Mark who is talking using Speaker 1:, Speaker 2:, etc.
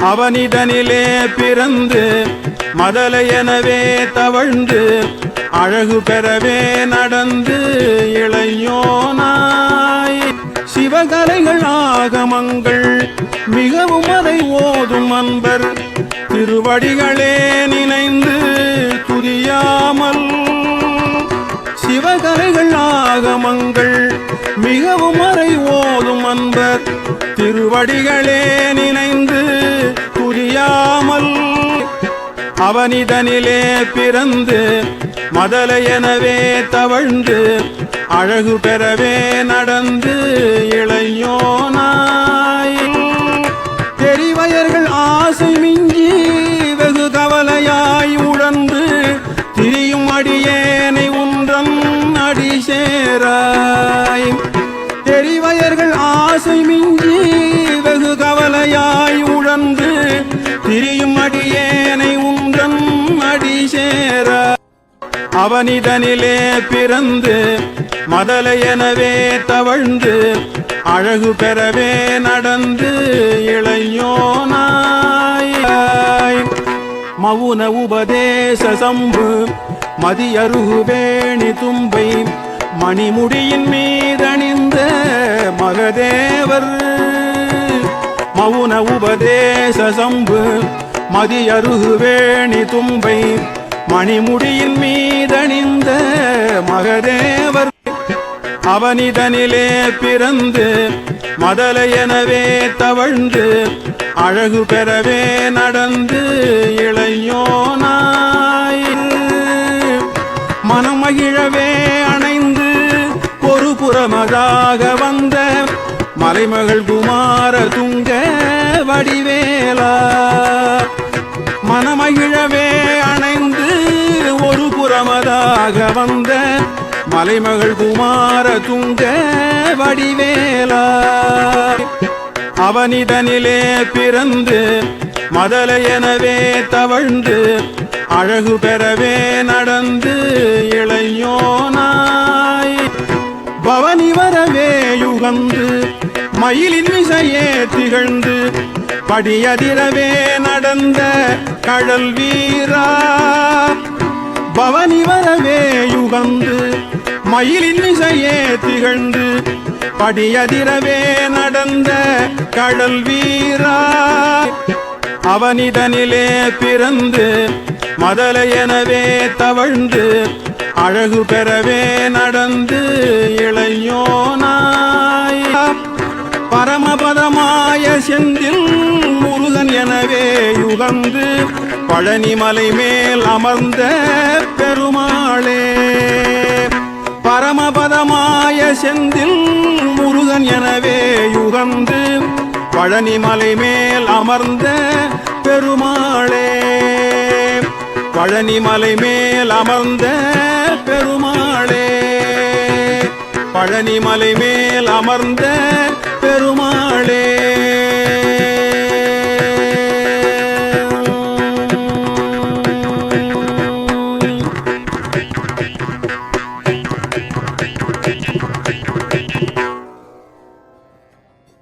Speaker 1: அவனிடனிலே பிறந்து மதலை எனவே தவழ்ந்து அழகு பெறவே நடந்து இளையோனாய் சிவகலைகள் ஆகமங்கள் மிகவும் அதை ஓதும் அன்பர். திருவடிகளே நினைந்து துதியாமல். சிவகலைகள் ஆகமங்கள் மிகவும் அறை ஓதும் அன்பர். திருவடிகளே நினைந்து அவனிதனிலே பிறந்து மதலை எனவே தவழ்ந்து அழகு பெறவே நடந்து இளையோனாய் தெரிவயர்கள் ஆசை மிஞ்சி வெகு கவலையாய் உழந்து திரியும் அடியேனை உன்றன் அடி சேரா அவனிதனிலே பிறந்து மதலை எனவே தவழ்ந்து அழகு பெறவே நடந்து இளையோனாய் மவுன உபதேச சம்பு மதியருகுவேணி தும்பை மணிமுடியின் மீதணிந்த மகதேவர். மவுன உபதேச சம்பு மதியருகுவேணி தும்பை மணிமுடியின் மீதணிந்த மகதேவர் அவனிதனிலே பிறந்து மதலை தவழ்ந்து அழகு பெறவே நடந்து இளையோனாய். மனமகிழவே அணைந்து ஒரு புறமதாக வந்த மலைமகள் குமார துங்க வடிவேலா. மனமகிழவே அணைந்து ஒரு புறமதாக வந்த மலைமகள் குமார துங்க வடிவேலா. அவனிதனிலே பிறந்து மதலை எனவே தவழ்ந்து அழகு பெறவே நடந்து இளையோனாய் பவனி வரவே யுகந்து மயிலின் விசையே திகழ்ந்து படியதிரவே நடந்த கடல் வீரா. பவனி வரவே யுகந்து மயிலின் விசையே திகழ்ந்து படியதிரவே நடந்த கடல் வீரா. அவனிதனிலே பிறந்து மதலை எனவே தவழ்ந்து அழகு பெறவே நடந்து இளையோனாய் பரமபதமாய செந்தில் முருகன் எனவே யுகந்து பழனிமலை மேல் அமர்ந்த பெருமாளே பரமபதமாய செந்தில் முருகன் எனவே யுகந்து பழனிமலை மேல் அமர்ந்த பெருமாளே. பழனிமலை மேல் அமர்ந்த பெருமாளே பழனிமலை மேல் அமர்ந்த பெருமாளே.